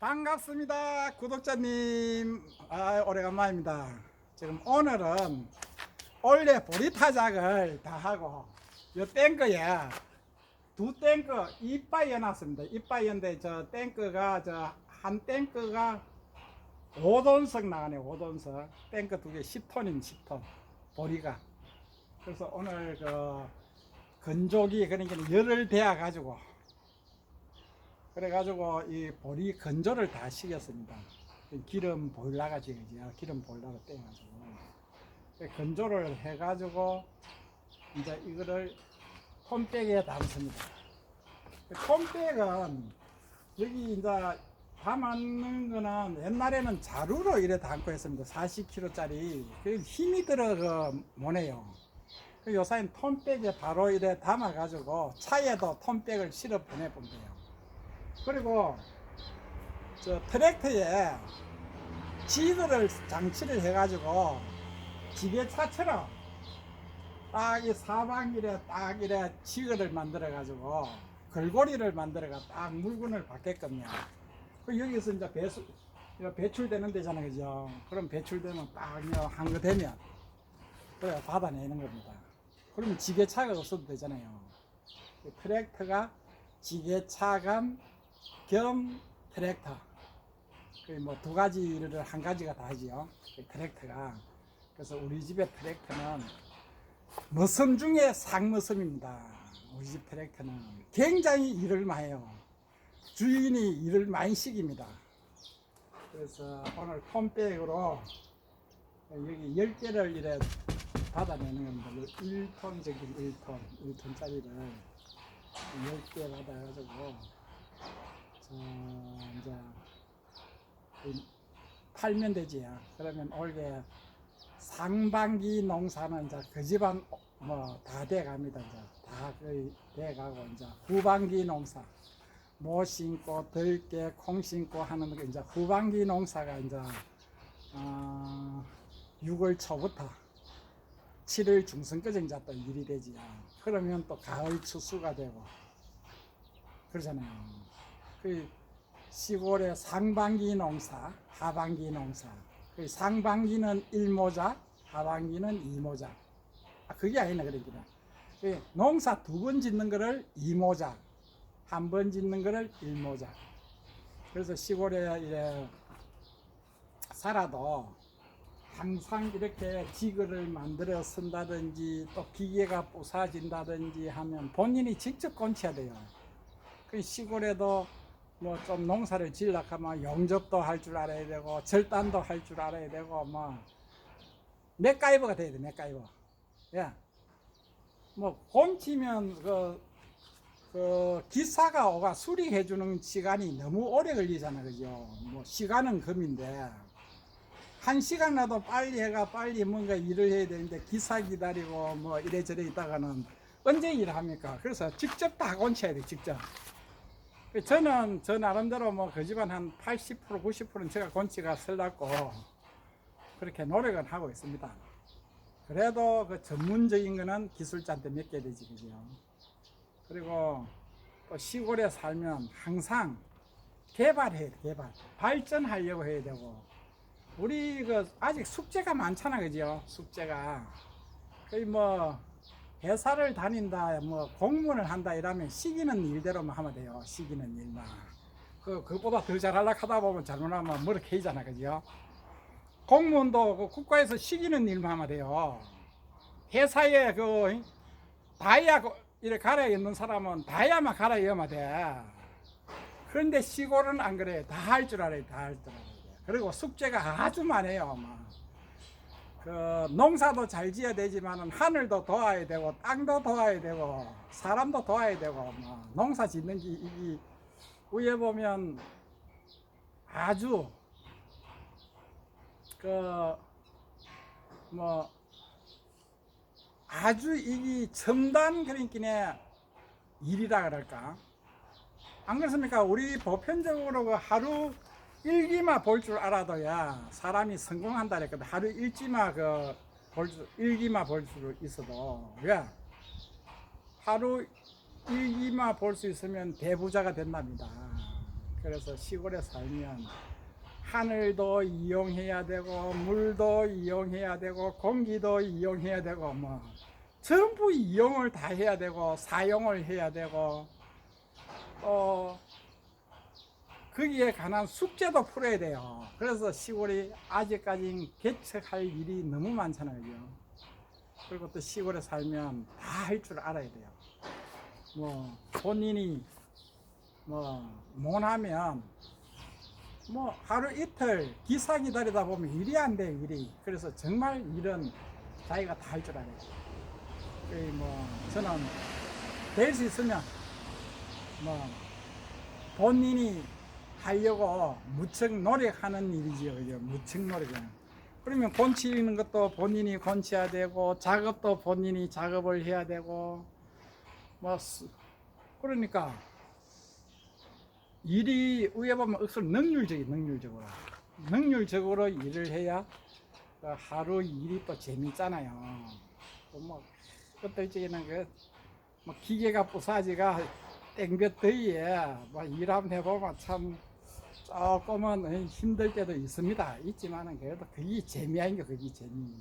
반갑습니다 구독자님. 아 오래간만입니다. 지금 오늘은 원래 보리 타작을 다 하고 요 탱크에 두 탱크 이빠이 해놨습니다. 이빠이 했는데 저 탱크가 저 한 탱크가 5톤석 나가네 5톤석. 탱크 두 개 10톤인 10톤 보리가. 그래서 오늘 그 건조기 그러니까 열을 대어 가지고 그래가지고 이 보리 건조를 다 시켰습니다. 기름 보일러가 지금이요. 기름 보일러로 떼가지고 건조를 해가지고 이제 이거를 톰백에 담습니다. 톰백은 여기 이제 담는 거는 옛날에는 자루로 이래 담고 했습니다. 40kg짜리. 그 힘이 들어 그 뭐네요. 그 요새는 톰백에 바로 이래 담아가지고 차에도 톰백을 실어 보내본대요. 그리고 저 트랙터에 지들을 장치를 해가지고 지게차처럼 딱 이 사방길에 딱 이래 지그를 만들어가지고 걸고리를 만들어가 딱 물건을 받게끔요. 그 여기서 이제 배수 배출되는 데잖아요, 그죠? 그럼 배출되면 딱한 거 되면 그래 받아내는 겁니다. 그러면 지게차가 없어도 되잖아요. 그 트랙터가 지게차감 겸 트랙터. 뭐두 가지 일을 한 가지가 다 하지요. 그 트랙터가. 그래서 우리 집의 트랙터는 머슴 중에 상머슴입니다. 우리 집 트랙터는 굉장히 일을 많이 해요. 주인이 일을 많이 시킵니다. 그래서 오늘 톰백으로 여기 10개를 이래 받아내는 겁니다. 1톤 저기 1톤, 1톤짜리를 10개 받아가지고 자, 이제 이 팔면 되지요. 그러면 올해 상반기 농사는 이제 그 집안 뭐 다 돼갑니다. 이제 다 거의 돼가고 이제 후반기 농사 모 심고 들깨 콩 심고 하는 게 이제 후반기 농사가 이제 어, 6월 초부터 7월 중순까지 이제 또 일이 되지요. 그러면 또 가을 추수가 되고 그러잖아요. 그 시골의 상반기 농사, 하반기 농사. 그 상반기는 1모작, 하반기는 2모작. 아, 그게 아니네, 그러기는. 그 농사 두 번 짓는 거를 2모작, 한번 짓는 거를 1모작. 그래서 시골에 이래 살아도 항상 이렇게 지그를 만들어 쓴다든지 또 기계가 부사진다든지 하면 본인이 직접 건쳐야 돼요. 그 시골에도 뭐 좀 농사를 지으려고 하면 용접도 할 줄 알아야 되고 절단도 할 줄 알아야 되고 뭐 맥가이버가 돼야 돼 맥가이버. 예. 뭐 곰치면 그, 그 기사가 오가 수리해 주는 시간이 너무 오래 걸리잖아 그죠? 뭐 시간은 금인데 한 시간이라도 빨리 해가 빨리 뭔가 일을 해야 되는데 기사 기다리고 뭐 이래저래 있다가는 언제 일합니까? 그래서 직접 다 곤쳐야 돼 직접. 그 저는 저 나름대로 뭐 그 집안 한 80% 90%는 제가 건치가 설났고 그렇게 노력은 하고 있습니다. 그래도 그 전문적인 거는 기술자한테 맡겨야 되지 그죠. 그리고 또 시골에 살면 항상 개발해야 돼 개발 발전하려고 해야 되고 우리 그 아직 숙제가 많잖아 그죠 숙제가 거의 뭐 회사를 다닌다, 뭐 공무원을 한다 이러면 시기는 일대로만 하면 돼요. 시기는 일만. 그 그보다 더 잘하려고 하다 보면 잘못하면 머리 캐이잖아, 그죠? 공무원도 그 국가에서 시기는 일만 하면 돼요. 회사에 그 다이아 그 이렇게 갈아 있는 사람은 다이아만 갈아 이으면 돼. 그런데 시골은 안 그래. 다 할 줄 알아요. 다 할 줄 알아요. 그리고 숙제가 아주 많아요. 막. 그 농사도 잘 지어야 되지만은 하늘도 도와야 되고 땅도 도와야 되고 사람도 도와야 되고 뭐 농사 짓는 게 위에 보면 아주 그 뭐 아주 이게 첨단 그러니까 일이라 그럴까 안 그렇습니까? 우리 보편적으로 그 하루 일기만 볼 줄 알아도야 사람이 성공한다 그랬거든. 하루 일지만 그 볼 줄 일기만 볼줄 있어도 왜 하루 일기만 볼 수 있으면 대부자가 된답니다. 그래서 시골에 살면 하늘도 이용해야 되고 물도 이용해야 되고 공기도 이용해야 되고 뭐 전부 이용을 다 해야 되고 사용을 해야 되고 또 거기에 관한 숙제도 풀어야 돼요. 그래서 시골이 아직까지 개척할 일이 너무 많잖아요. 그리고 또 시골에 살면 다 할 줄 알아야 돼요. 뭐 본인이 뭐 못하면 뭐 하루 이틀 기사 기다리다 보면 일이 안 돼요 일이 그래서 정말 일은 자기가 다 할 줄 알아요 그뭐 저는 될 수 있으면 뭐 본인이 하려고 무척 노력하는 일이지요 그죠? 무척 노력은. 그러면 곤치 있는 것도 본인이 곤치해야 되고 작업도 본인이 작업을 해야 되고 뭐 수- 그러니까 일이 위에 보면 억수로 능률적이 능률적으로. 능률적으로 일을 해야 그 하루 일이 또 재밌잖아요. 또뭐 어떨 적에는 그뭐 기계가 부사지가 땡볕 더위에 뭐 일하면 해보면 참 조금은 힘들 때도 있습니다. 있지만은 그래도 그게 재미아닌 게 그게 재미.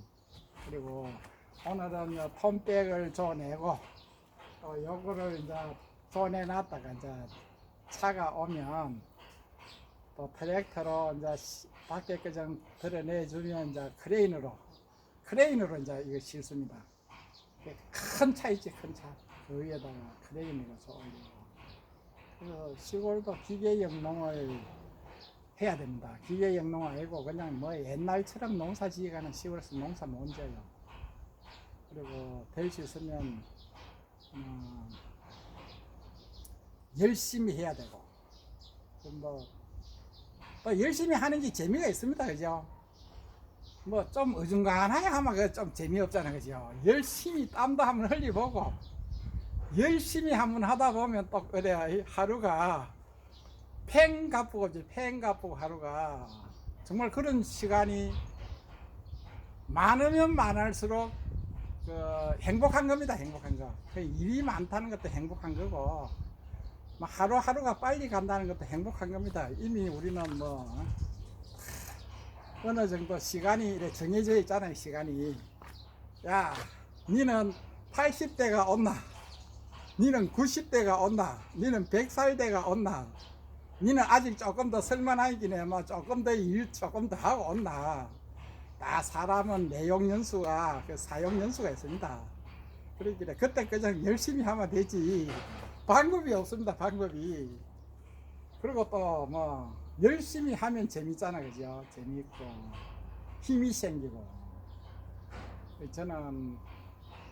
그리고 오늘은 요 톰백을 줘내고 또 요거를 이제 줘내놨다가 이제 차가 오면 또 트랙터로 이제 시- 밖에 그냥 드러내주면 이제 크레인으로 크레인으로 이제 이거 실습니다. 큰 차 있지 큰 차. 그 위에다가 크레인으로 올리고. 그래서 시골도 기계 영농을 해야 됩니다. 기계 영농 아니고 그냥 뭐 옛날처럼 농사 지어가는 시골에서 농사 못 지어요. 그리고 될 수 있으면 음, 열심히 해야 되고. 뭐또 열심히 하는 게 재미가 있습니다. 그죠? 뭐 좀 어중간하게 하면 그좀 재미없잖아 그죠? 열심히 땀도 한번 흘려보고 열심히 한번 하다 보면 또 그래 하루가 팽 가쁘고 팽 가쁘고 하루가 정말 그런 시간이 많으면 많을수록 그 행복한 겁니다 행복한 거 그 일이 많다는 것도 행복한 거고 뭐 하루하루가 빨리 간다는 것도 행복한 겁니다. 이미 우리는 뭐 어느 정도 시간이 이렇게 정해져 있잖아요. 시간이 야, 니는 80대가 온나, 니는 90대가 온나, 니는 100살대가 온나, 니는 아직 조금 더 쓸만하긴 해. 뭐 조금 더 일 조금 더 하고 온나. 다 사람은 내용 연수가 그 사용 연수가 있습니다. 그러길래 그때 그냥 열심히 하면 되지. 방법이 없습니다. 방법이. 그리고 또 뭐 열심히 하면 재밌잖아, 그죠? 재미있고 힘이 생기고. 저는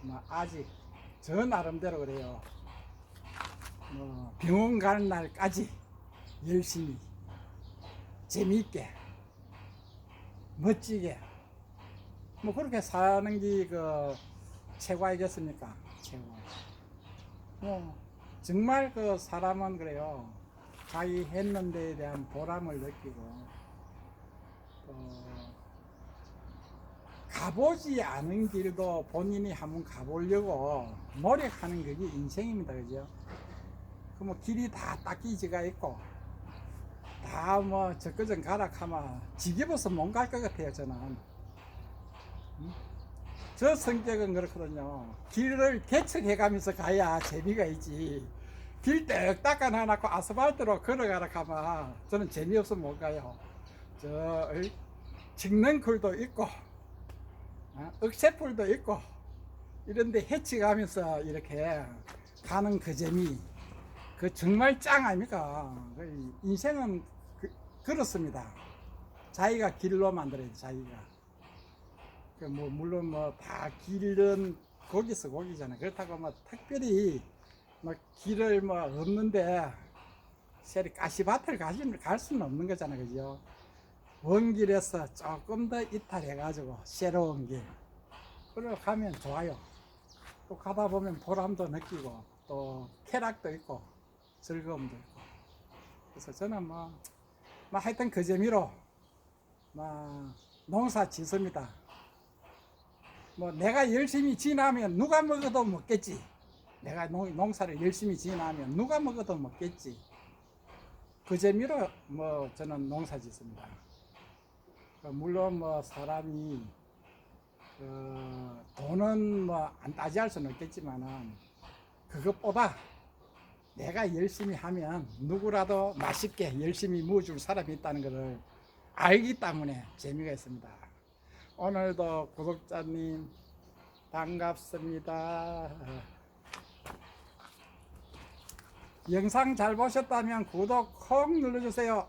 뭐 아직 저 나름대로 그래요. 뭐 병원 가는 날까지 열심히 재미있게 멋지게 뭐 그렇게 사는 게 그 최고 아니겠습니까? 최고. 뭐 정말 그 사람은 그래요. 자기 했는 데에 대한 보람을 느끼고 또 가보지 않은 길도 본인이 한번 가보려고 노력하는 그게 인생입니다. 그죠? 그뭐 길이 다 닦이지가 있고 다뭐 저거전 가라 하면 지겨워서 못 갈 것 같아요. 저는. 음? 저 성격은 그렇거든요. 길을 개척해 가면서 가야 재미가 있지. 길딱 닦아놔놓고 아스팔트로 걸어가라 가면 저는 재미없어 못 가요. 저 을- 찍는 굴도 있고, 어, 억새풀도 있고, 이런데 헤치가면서 이렇게 가는 그 재미, 그 정말 짱 아닙니까? 그 인생은 그, 그렇습니다. 자기가 길로 만들어야 돼, 자기가. 그 뭐 물론 뭐 다 길은 거기서 거기잖아요. 그렇다고 뭐 특별히 뭐 길을 뭐 없는데 세리 가시밭을 가시, 갈 수는 없는 거잖아요. 그죠? 원길에서 조금 더 이탈해가지고 새로운 길. 그리고 가면 좋아요. 또 가다 보면 보람도 느끼고 또 쾌락도 있고 즐거움도 있고. 그래서 저는 뭐, 뭐 하여튼 그 재미로 뭐 농사 짓습니다. 뭐 내가 열심히 지나면 누가 먹어도 먹겠지. 내가 농, 농사를 열심히 지나면 누가 먹어도 먹겠지. 그 재미로 뭐 저는 농사 짓습니다. 그 물론 뭐 사람이 그 돈은 뭐 안 따지할 수는 없겠지만은 그것보다 내가 열심히 하면 누구라도 맛있게 열심히 무어줄 사람이 있다는 것을 알기 때문에 재미가 있습니다. 오늘도 구독자님 반갑습니다. 영상 잘 보셨다면 구독 콕 눌러주세요.